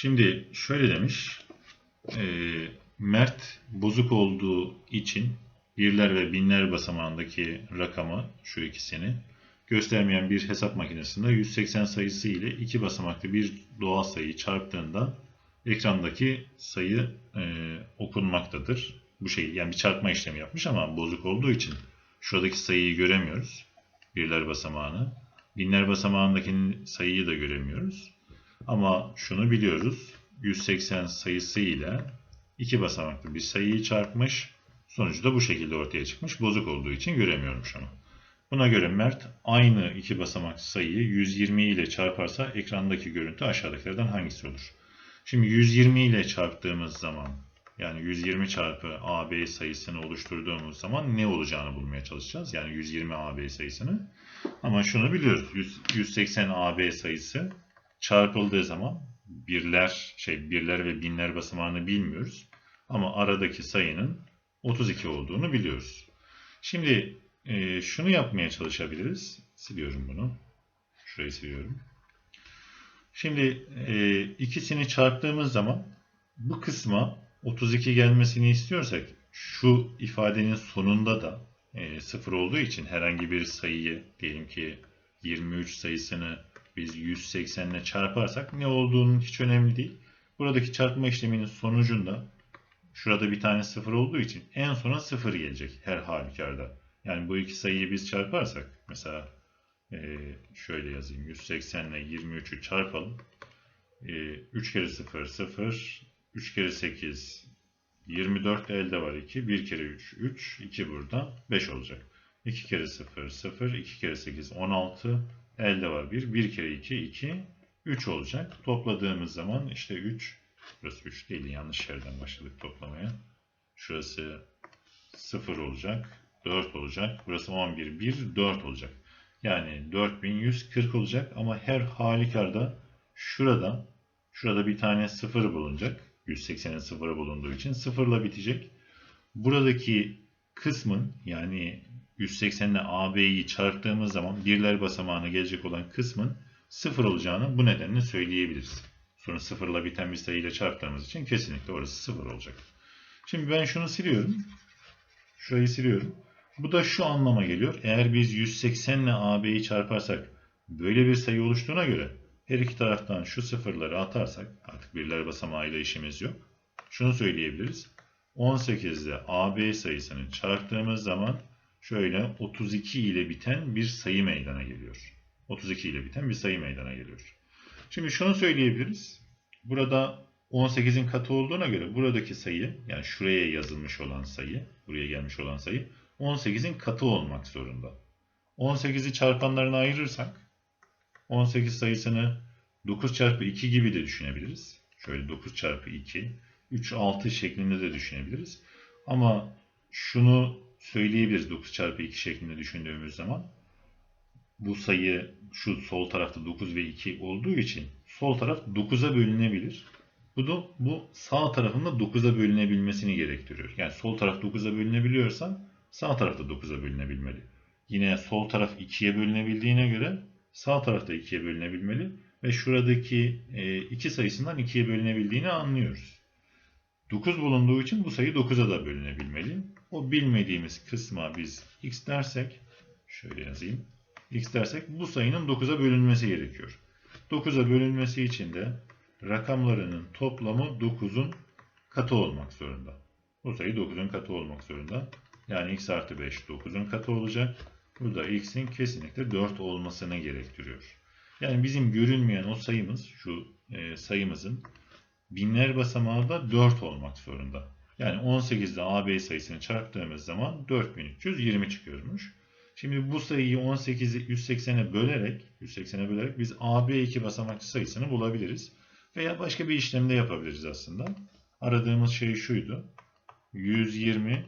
Şimdi şöyle demiş. e, Mert bozuk olduğu için birler ve binler basamağındaki rakamı şu ikisini göstermeyen bir hesap makinesinde 180 sayısı ile iki basamaklı bir doğal sayıyı çarptığında ekrandaki sayı e, okunmaktadır. Bu şey yani bir çarpma işlemi yapmış ama bozuk olduğu için şuradaki sayıyı göremiyoruz. Birler basamağını. Binler basamağındaki sayıyı da göremiyoruz. Ama şunu biliyoruz. 180 sayısı ile iki basamaklı bir sayıyı çarpmış. Sonucu da bu şekilde ortaya çıkmış. Bozuk olduğu için göremiyorum şunu. Buna göre Mert aynı iki basamak sayıyı 120 ile çarparsa ekrandaki görüntü aşağıdakilerden hangisi olur? Şimdi 120 ile çarptığımız zaman yani 120 çarpı AB sayısını oluşturduğumuz zaman ne olacağını bulmaya çalışacağız. Yani 120 AB sayısını. Ama şunu biliyoruz. 100 180 AB sayısı çarpıldığı zaman birler şey birler ve binler basamağını bilmiyoruz. Ama aradaki sayının 32 olduğunu biliyoruz. Şimdi e, şunu yapmaya çalışabiliriz. Siliyorum bunu. Şurayı siliyorum. Şimdi e, ikisini çarptığımız zaman bu kısma 32 gelmesini istiyorsak şu ifadenin sonunda da e, 0 olduğu için herhangi bir sayıyı diyelim ki 23 sayısını biz 180 ile çarparsak ne olduğunun hiç önemli değil. Buradaki çarpma işleminin sonucunda şurada bir tane 0 olduğu için en sona 0 gelecek her halükarda. Yani bu iki sayıyı biz çarparsak mesela e, şöyle yazayım 180 ile 23'ü çarpalım. E, 3 kere 0 0 3 kere 8 24 elde var 2 1 kere 3 3 2 burada 5 olacak. 2 kere 0 0 2 kere 8 16 elde var 1 1 kere 2 2 3 olacak. Topladığımız zaman işte 3 burası 3 değil yanlış yerden başladık toplamaya. Şurası 0 olacak. 4 olacak. Burası 11, 1, 4 olacak. Yani 4140 olacak ama her halükarda şurada şurada bir tane 0 bulunacak. 180'in 0'ı bulunduğu için 0 ile bitecek. Buradaki kısmın yani 180 ile AB'yi çarptığımız zaman birler basamağına gelecek olan kısmın 0 olacağını bu nedenle söyleyebiliriz. Sonra 0 ile biten bir sayıyla çarptığımız için kesinlikle orası 0 olacak. Şimdi ben şunu siliyorum. Şurayı siliyorum. Bu da şu anlama geliyor. Eğer biz 180 ile AB'yi çarparsak böyle bir sayı oluştuğuna göre her iki taraftan şu sıfırları atarsak artık birler basamağıyla işimiz yok. Şunu söyleyebiliriz. 18 ile AB sayısını çarptığımız zaman şöyle 32 ile biten bir sayı meydana geliyor. 32 ile biten bir sayı meydana geliyor. Şimdi şunu söyleyebiliriz. Burada 18'in katı olduğuna göre buradaki sayı yani şuraya yazılmış olan sayı, buraya gelmiş olan sayı 18'in katı olmak zorunda. 18'i çarpanlarına ayırırsak 18 sayısını 9 çarpı 2 gibi de düşünebiliriz. Şöyle 9 çarpı 2, 3, 6 şeklinde de düşünebiliriz. Ama şunu söyleyebiliriz 9 çarpı 2 şeklinde düşündüğümüz zaman. Bu sayı şu sol tarafta 9 ve 2 olduğu için sol taraf 9'a bölünebilir. Bu da bu sağ tarafında 9'a bölünebilmesini gerektiriyor. Yani sol taraf 9'a bölünebiliyorsa sağ tarafta 9'a bölünebilmeli. Yine sol taraf 2'ye bölünebildiğine göre sağ tarafta 2'ye bölünebilmeli ve şuradaki 2 sayısından 2'ye bölünebildiğini anlıyoruz. 9 bulunduğu için bu sayı 9'a da bölünebilmeli. O bilmediğimiz kısma biz x dersek, şöyle yazayım, x dersek bu sayının 9'a bölünmesi gerekiyor. 9'a bölünmesi için de rakamlarının toplamı 9'un katı olmak zorunda. Bu sayı 9'un katı olmak zorunda. Yani x artı 5 9'un katı olacak. Burada x'in kesinlikle 4 olmasını gerektiriyor. Yani bizim görünmeyen o sayımız, şu e, sayımızın binler basamağı da 4 olmak zorunda. Yani 18 ile AB sayısını çarptığımız zaman 4320 çıkıyormuş. Şimdi bu sayıyı 18'i 180'e bölerek, 180'e bölerek biz AB iki basamaklı sayısını bulabiliriz. Veya başka bir işlemde yapabiliriz aslında. Aradığımız şey şuydu. 120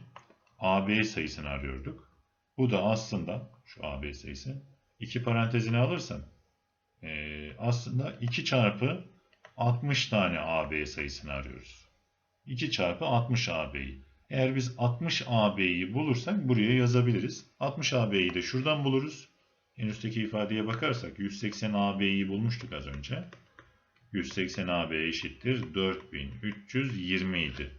AB sayısını arıyorduk. Bu da aslında şu AB sayısı. iki parantezine alırsam aslında 2 çarpı 60 tane AB sayısını arıyoruz. 2 çarpı 60 AB'yi. Eğer biz 60 AB'yi bulursak buraya yazabiliriz. 60 AB'yi de şuradan buluruz. En üstteki ifadeye bakarsak 180 AB'yi bulmuştuk az önce. 180 AB eşittir 4320 idi.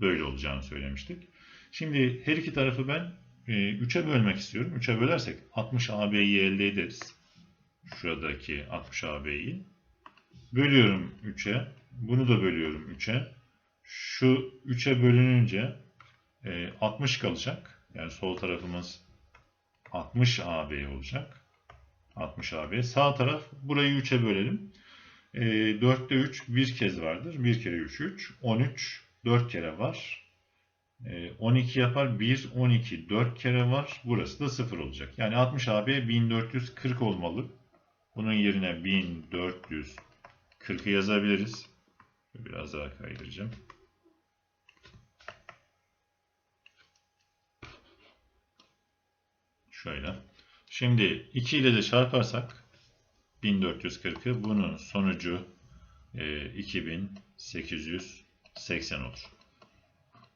Böyle olacağını söylemiştik. Şimdi her iki tarafı ben 3'e bölmek istiyorum. 3'e bölersek 60 AB'yi elde ederiz. Şuradaki 60 AB'yi. Bölüyorum 3'e. Bunu da bölüyorum 3'e. Şu 3'e bölününce e, 60 kalacak. Yani sol tarafımız 60 AB olacak. 60 AB. Sağ taraf burayı 3'e bölelim. E, 4'te 3 bir kez vardır. 1 kere 3 3. 13 4 kere var. E, 12 yapar. 1 12 4 kere var. Burası da 0 olacak. Yani 60 AB 1440 olmalı. Bunun yerine 1440'ı yazabiliriz. Biraz daha kaydıracağım. Şöyle. Şimdi 2 ile de çarparsak 1440'ı bunun sonucu e, 2880 olur.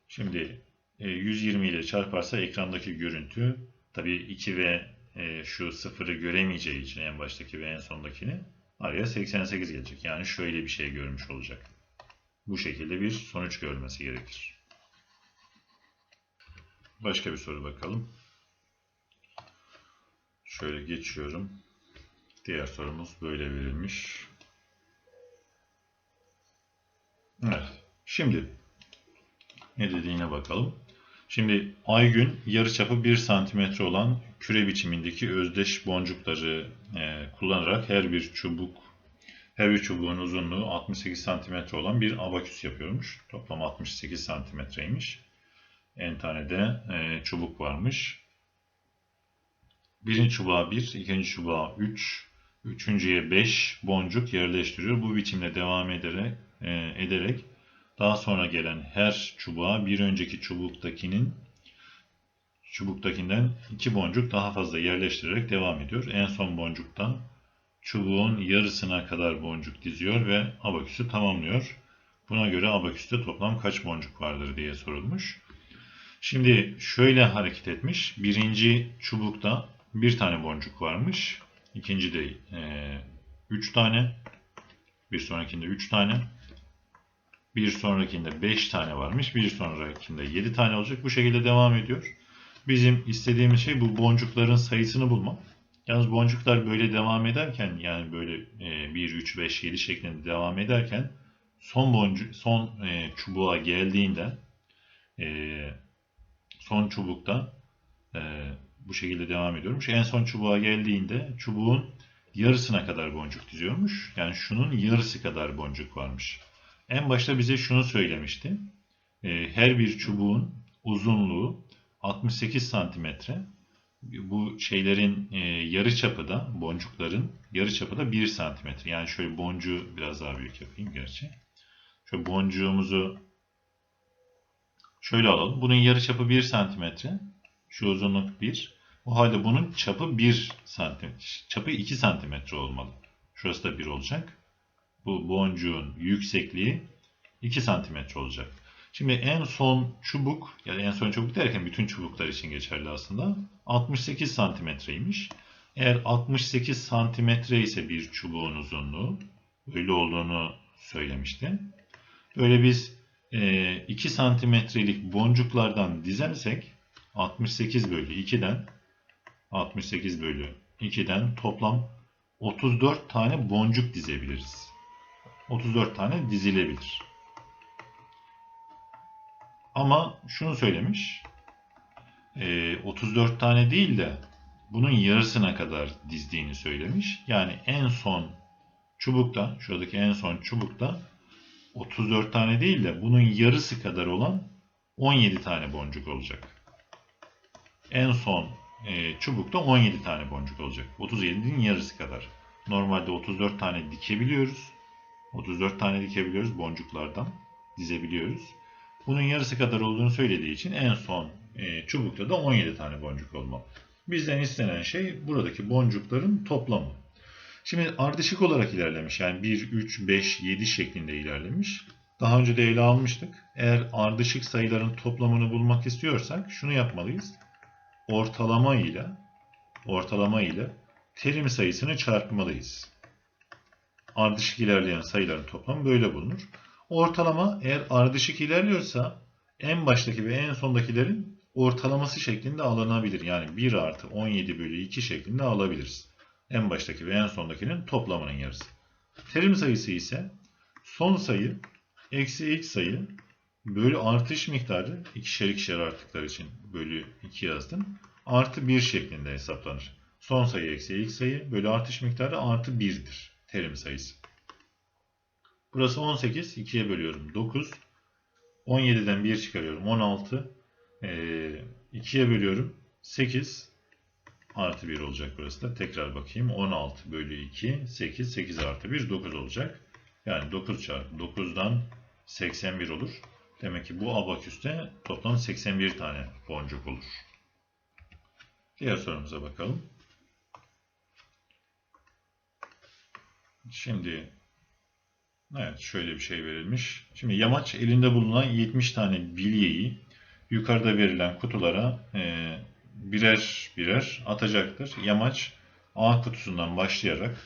Şimdi e, 120 ile çarparsa ekrandaki görüntü tabii 2 ve e, şu sıfırı göremeyeceği için en baştaki ve en sondakini araya 88 gelecek. Yani şöyle bir şey görmüş olacak. Bu şekilde bir sonuç görmesi gerekir. Başka bir soru bakalım. Şöyle geçiyorum. Diğer sorumuz böyle verilmiş. Evet. Şimdi ne dediğine bakalım. Şimdi Aygün yarıçapı 1 cm olan küre biçimindeki özdeş boncukları e, kullanarak her bir çubuk her bir çubuğun uzunluğu 68 cm olan bir abaküs yapıyormuş. Toplam 68 santimetreymiş. En tane de e, çubuk varmış. Birinci çubuğa 1, ikinci çubuğa 3, üçüncüye 5 boncuk yerleştiriyor. Bu biçimde devam ederek, e, ederek daha sonra gelen her çubuğa bir önceki çubuktakinin çubuktakinden iki boncuk daha fazla yerleştirerek devam ediyor. En son boncuktan çubuğun yarısına kadar boncuk diziyor ve abaküsü tamamlıyor. Buna göre abaküste toplam kaç boncuk vardır diye sorulmuş. Şimdi şöyle hareket etmiş. Birinci çubukta bir tane boncuk varmış. İkinci de 3 e, tane. Bir sonrakinde 3 tane. Bir sonrakinde 5 tane varmış. Bir sonrakinde 7 tane olacak. Bu şekilde devam ediyor. Bizim istediğimiz şey bu boncukların sayısını bulmak. Yalnız boncuklar böyle devam ederken yani böyle 1, 3, 5, 7 şeklinde devam ederken son boncuk, son e, çubuğa geldiğinde e, son çubukta e, bu şekilde devam ediyormuş. En son çubuğa geldiğinde çubuğun yarısına kadar boncuk diziyormuş. Yani şunun yarısı kadar boncuk varmış. En başta bize şunu söylemişti. E, her bir çubuğun uzunluğu 68 santimetre. Bu şeylerin e, yarı çapı da, boncukların yarı çapı da 1 santimetre. Yani şöyle boncuğu biraz daha büyük yapayım gerçi. Şöyle boncuğumuzu şöyle alalım. Bunun yarı çapı 1 santimetre. Şu uzunluk 1. O halde bunun çapı 1 santim, çapı 2 santimetre olmalı. Şurası da 1 olacak. Bu boncuğun yüksekliği 2 santimetre olacak. Şimdi en son çubuk, yani en son çubuk derken bütün çubuklar için geçerli aslında. 68 santimetreymiş. Eğer 68 santimetre ise bir çubuğun uzunluğu, öyle olduğunu söylemişti. Böyle biz 2 santimetrelik boncuklardan dizersek 68 bölü 2'den 68 bölü 2'den toplam 34 tane boncuk dizebiliriz. 34 tane dizilebilir. Ama şunu söylemiş. 34 tane değil de bunun yarısına kadar dizdiğini söylemiş. Yani en son çubukta, şuradaki en son çubukta 34 tane değil de bunun yarısı kadar olan 17 tane boncuk olacak. En son e, çubukta 17 tane boncuk olacak. 37'nin yarısı kadar. Normalde 34 tane dikebiliyoruz. 34 tane dikebiliyoruz boncuklardan. Dizebiliyoruz. Bunun yarısı kadar olduğunu söylediği için en son e, çubukta da 17 tane boncuk olmalı. Bizden istenen şey buradaki boncukların toplamı. Şimdi ardışık olarak ilerlemiş. Yani 1, 3, 5, 7 şeklinde ilerlemiş. Daha önce de ele almıştık. Eğer ardışık sayıların toplamını bulmak istiyorsak şunu yapmalıyız ortalama ile ortalama ile terim sayısını çarpmalıyız. ardışık ilerleyen sayıların toplamı böyle bulunur. Ortalama eğer ardışık ilerliyorsa en baştaki ve en sondakilerin ortalaması şeklinde alınabilir. Yani 1 artı 17 bölü 2 şeklinde alabiliriz. En baştaki ve en sondakinin toplamının yarısı. Terim sayısı ise son sayı eksi ilk sayı bölü artış miktarı ikişer ikişer arttıkları için bölü 2 yazdım. Artı 1 şeklinde hesaplanır. Son sayı eksi ilk sayı bölü artış miktarı artı 1'dir. Terim sayısı. Burası 18. 2'ye bölüyorum. 9. 17'den 1 çıkarıyorum. 16. Ee, 2'ye bölüyorum. 8. Artı 1 olacak burası da. Tekrar bakayım. 16 bölü 2. 8. 8 artı 1. 9 olacak. Yani 9 çarpı 9'dan 81 olur. Demek ki bu abaküste toplam 81 tane boncuk olur. Diğer sorumuza bakalım. Şimdi evet şöyle bir şey verilmiş. Şimdi yamaç elinde bulunan 70 tane bilyeyi yukarıda verilen kutulara e, birer birer atacaktır. Yamaç A kutusundan başlayarak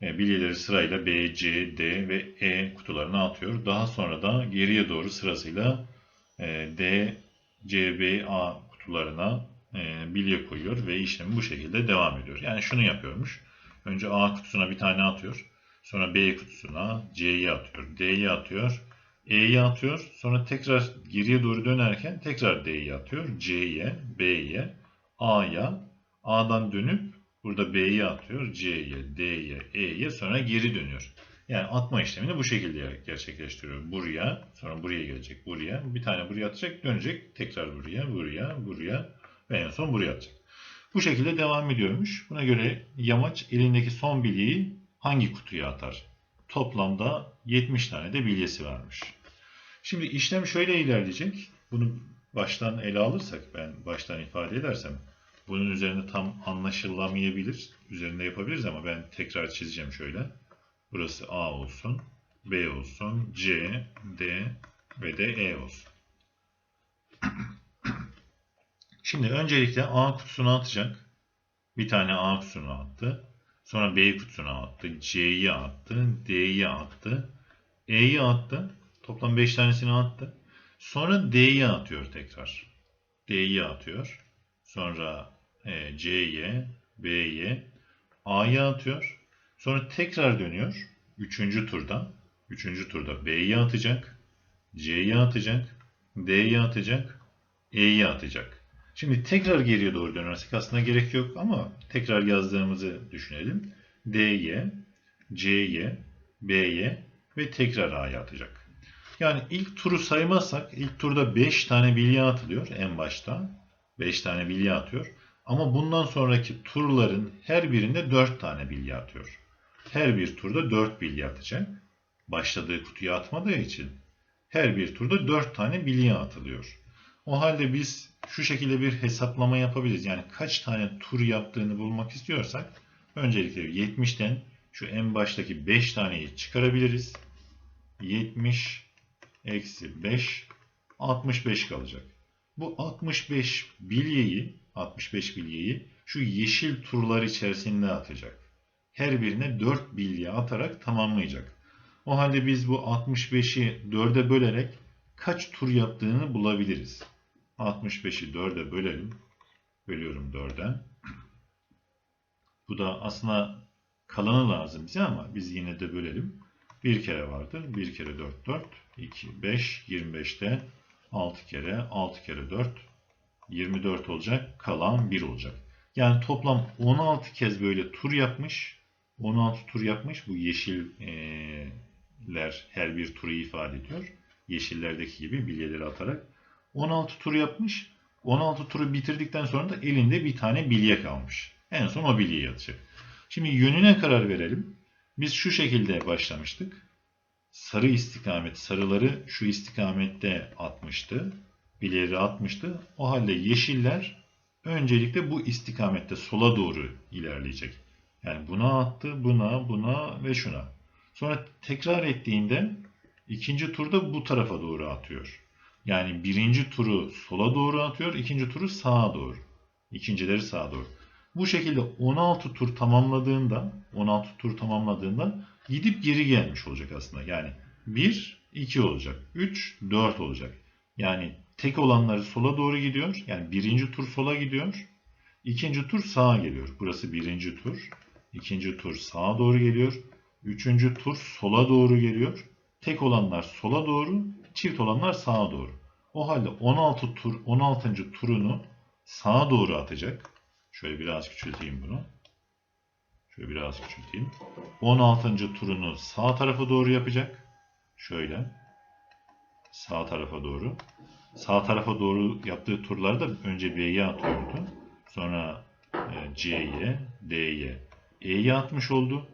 bilyeleri sırayla B, C, D ve E kutularına atıyor. Daha sonra da geriye doğru sırasıyla e, D, C, B, A kutularına e, bilye koyuyor ve işlemi bu şekilde devam ediyor. Yani şunu yapıyormuş. Önce A kutusuna bir tane atıyor. Sonra B kutusuna C'yi atıyor. D'yi atıyor. E'yi atıyor. Sonra tekrar geriye doğru dönerken tekrar D'yi atıyor. C'ye, B'ye, A'ya, A'dan dönüp burada B'yi atıyor. C'ye, D'ye, E'ye sonra geri dönüyor. Yani atma işlemini bu şekilde gerçekleştiriyor. Buraya, sonra buraya gelecek. Buraya, bir tane buraya atacak, dönecek. Tekrar buraya, buraya, buraya ve en son buraya atacak. Bu şekilde devam ediyormuş. Buna göre yamaç elindeki son bilyeyi hangi kutuya atar? Toplamda 70 tane de bilyesi varmış. Şimdi işlem şöyle ilerleyecek. Bunu baştan ele alırsak, ben baştan ifade edersem, bunun üzerinde tam anlaşılamayabilir. Üzerinde yapabiliriz ama ben tekrar çizeceğim şöyle. Burası A olsun, B olsun, C, D ve de E olsun. Şimdi öncelikle A kutusuna atacak. Bir tane A kutusuna attı. Sonra B kutusuna attı. C'yi attı. D'yi attı. E'yi attı. Toplam 5 tanesini attı. Sonra D'yi atıyor tekrar. D'yi atıyor. Sonra e, C'ye, B'ye, A'yı atıyor. Sonra tekrar dönüyor. Üçüncü turda. Üçüncü turda B'yi atacak. C'yi atacak. D'yi atacak. E'yi atacak. Şimdi tekrar geriye doğru dönersek aslında gerek yok ama tekrar yazdığımızı düşünelim. D'ye, C'ye, B'ye ve tekrar A'ya atacak. Yani ilk turu saymazsak ilk turda 5 tane bilye atılıyor en başta. 5 tane bilye atıyor. Ama bundan sonraki turların her birinde 4 tane bilye atıyor. Her bir turda 4 bilye atacak. Başladığı kutuya atmadığı için her bir turda 4 tane bilye atılıyor. O halde biz şu şekilde bir hesaplama yapabiliriz. Yani kaç tane tur yaptığını bulmak istiyorsak öncelikle 70'ten şu en baştaki 5 taneyi çıkarabiliriz. 70 eksi 5 65 kalacak. Bu 65 bilyeyi 65 bilyeyi şu yeşil turlar içerisinde atacak. Her birine 4 bilye atarak tamamlayacak. O halde biz bu 65'i 4'e bölerek kaç tur yaptığını bulabiliriz. 65'i 4'e bölelim. Bölüyorum 4'e. Bu da aslında kalanı lazım bize ama biz yine de bölelim. Bir kere vardır. Bir kere 4, 4. 2, 5. 25'te 6 kere, 6 kere 4. 24 olacak. Kalan 1 olacak. Yani toplam 16 kez böyle tur yapmış. 16 tur yapmış. Bu yeşiller her bir turu ifade ediyor. Yeşillerdeki gibi bilyeleri atarak. 16 tur yapmış. 16 turu bitirdikten sonra da elinde bir tane bilye kalmış. En son o bilyeyi atacak. Şimdi yönüne karar verelim. Biz şu şekilde başlamıştık. Sarı istikamet, sarıları şu istikamette atmıştı. Bilyeleri atmıştı. O halde yeşiller öncelikle bu istikamette sola doğru ilerleyecek. Yani buna attı, buna, buna ve şuna. Sonra tekrar ettiğinde ikinci turda bu tarafa doğru atıyor. Yani birinci turu sola doğru atıyor, ikinci turu sağa doğru. İkincileri sağa doğru. Bu şekilde 16 tur tamamladığında, 16 tur tamamladığında gidip geri gelmiş olacak aslında. Yani 1, 2 olacak. 3, 4 olacak. Yani tek olanları sola doğru gidiyor. Yani birinci tur sola gidiyor. İkinci tur sağa geliyor. Burası birinci tur. İkinci tur sağa doğru geliyor. Üçüncü tur sola doğru geliyor. Tek olanlar sola doğru, çift olanlar sağa doğru. O halde 16 tur 16. turunu sağa doğru atacak. Şöyle biraz küçülteyim bunu. Şöyle biraz küçülteyim. 16. turunu sağ tarafa doğru yapacak. Şöyle. Sağ tarafa doğru. Sağ tarafa doğru yaptığı turlarda önce B'ye atıyordu. Sonra e, C'ye, D'ye, E'ye atmış oldu.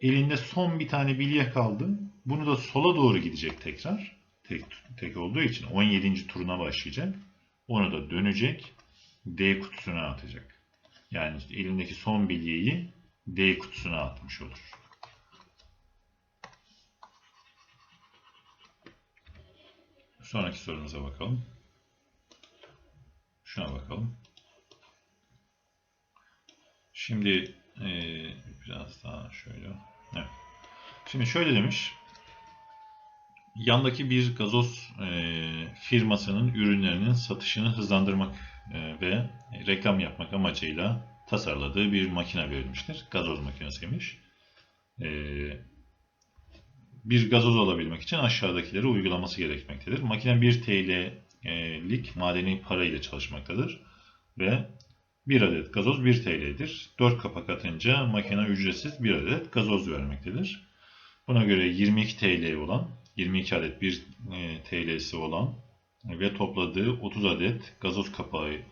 Elinde son bir tane bilye kaldı. Bunu da sola doğru gidecek tekrar. Tek, tek olduğu için 17. turuna başlayacak. Onu da dönecek. D kutusuna atacak. Yani elindeki son bilyeyi D kutusuna atmış olur. Sonraki sorumuza bakalım. Şuna bakalım. Şimdi eee, biraz daha şöyle. Evet. Şimdi şöyle demiş. Yandaki bir gazoz eee, firmasının ürünlerinin satışını hızlandırmak eee, ve reklam yapmak amacıyla tasarladığı bir makine verilmiştir. Gazoz makinesiymiş. Eee, bir gazoz alabilmek için aşağıdakileri uygulaması gerekmektedir. Makine 1 TL'lik madeni para ile çalışmaktadır ve 1 adet gazoz 1 TL'dir. 4 kapak atınca makine ücretsiz 1 adet gazoz vermektedir. Buna göre 22 TL olan, 22 adet 1 e, TL'si olan ve topladığı 30 adet gazoz kapağı e,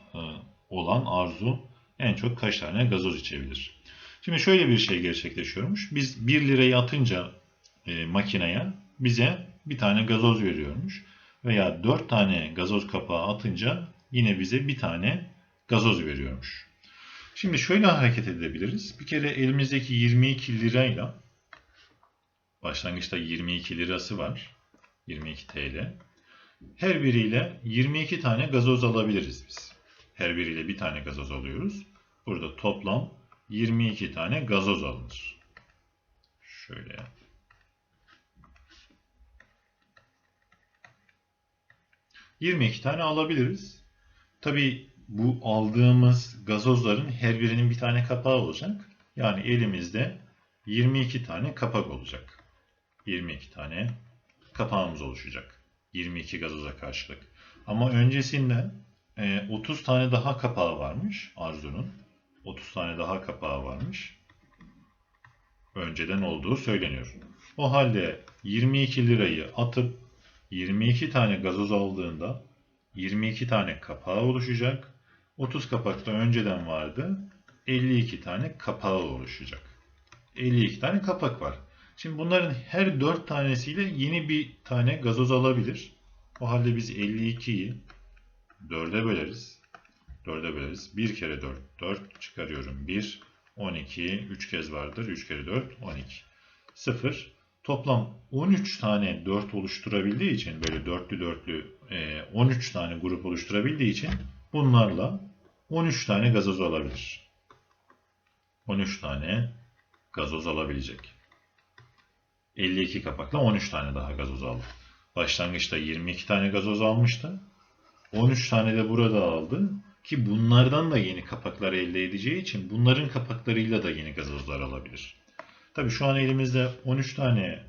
olan Arzu en çok kaç tane gazoz içebilir? Şimdi şöyle bir şey gerçekleşiyormuş. Biz 1 lirayı atınca e, makineye bize bir tane gazoz veriyormuş. Veya 4 tane gazoz kapağı atınca yine bize bir tane gazoz veriyormuş. Şimdi şöyle hareket edebiliriz. Bir kere elimizdeki 22 lirayla başlangıçta 22 lirası var. 22 TL. Her biriyle 22 tane gazoz alabiliriz biz. Her biriyle bir tane gazoz alıyoruz. Burada toplam 22 tane gazoz alınır. Şöyle 22 tane alabiliriz. Tabi bu aldığımız gazozların her birinin bir tane kapağı olacak. Yani elimizde 22 tane kapak olacak. 22 tane kapağımız oluşacak. 22 gazoza karşılık. Ama öncesinde e, 30 tane daha kapağı varmış Arzu'nun. 30 tane daha kapağı varmış. Önceden olduğu söyleniyor. O halde 22 lirayı atıp 22 tane gazoz aldığında 22 tane kapağı oluşacak. 30 kapakta önceden vardı. 52 tane kapağı oluşacak. 52 tane kapak var. Şimdi bunların her 4 tanesiyle yeni bir tane gazoz alabilir. O halde biz 52'yi 4'e böleriz. 4'e böleriz. 1 kere 4, 4 çıkarıyorum. 1, 12, 3 kez vardır. 3 kere 4, 12. 0. Toplam 13 tane 4 oluşturabildiği için böyle dörtlü dörtlü e, 13 tane grup oluşturabildiği için bunlarla 13 tane gazoz alabilir. 13 tane gazoz alabilecek. 52 kapakla 13 tane daha gazoz aldı. Başlangıçta 22 tane gazoz almıştı. 13 tane de burada aldı. Ki bunlardan da yeni kapaklar elde edeceği için bunların kapaklarıyla da yeni gazozlar alabilir. Tabi şu an elimizde 13 tane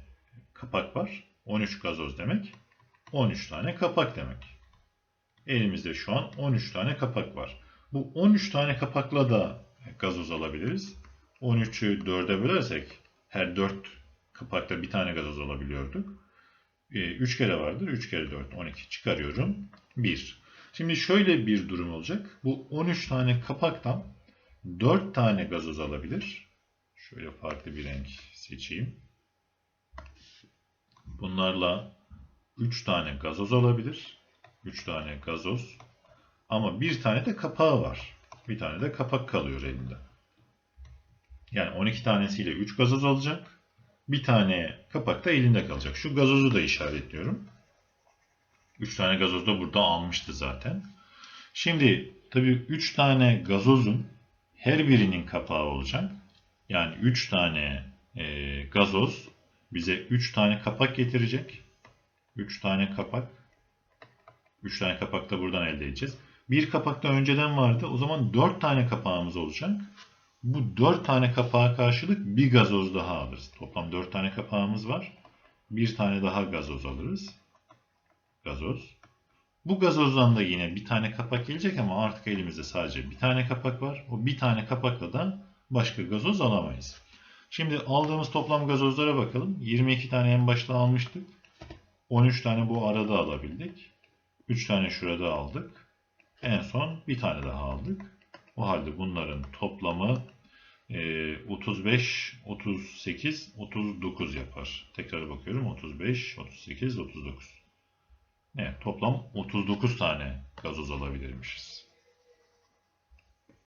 kapak var. 13 gazoz demek. 13 tane kapak demek. Elimizde şu an 13 tane kapak var. Bu 13 tane kapakla da gazoz alabiliriz. 13'ü 4'e bölersek her 4 kapakta bir tane gazoz alabiliyorduk. 3 kere vardır. 3 kere 4 12 çıkarıyorum. 1. Şimdi şöyle bir durum olacak. Bu 13 tane kapaktan 4 tane gazoz alabilir. Şöyle farklı bir renk seçeyim. Bunlarla 3 tane gazoz olabilir. 3 tane gazoz. Ama bir tane de kapağı var. Bir tane de kapak kalıyor elinde. Yani 12 tanesiyle 3 gazoz alacak. Bir tane kapak da elinde kalacak. Şu gazozu da işaretliyorum. 3 tane gazoz da burada almıştı zaten. Şimdi tabii 3 tane gazozun her birinin kapağı olacak. Yani 3 tane e, gazoz bize 3 tane kapak getirecek. 3 tane kapak. 3 tane kapak da buradan elde edeceğiz. Bir kapak da önceden vardı. O zaman 4 tane kapağımız olacak. Bu 4 tane kapağa karşılık bir gazoz daha alırız. Toplam 4 tane kapağımız var. Bir tane daha gazoz alırız. Gazoz. Bu gazozdan da yine bir tane kapak gelecek ama artık elimizde sadece bir tane kapak var. O bir tane kapakla da başka gazoz alamayız. Şimdi aldığımız toplam gazozlara bakalım. 22 tane en başta almıştık. 13 tane bu arada alabildik. 3 tane şurada aldık. En son bir tane daha aldık. O halde bunların toplamı e, 35, 38, 39 yapar. Tekrar bakıyorum. 35, 38, 39. Evet, toplam 39 tane gazoz alabilirmişiz.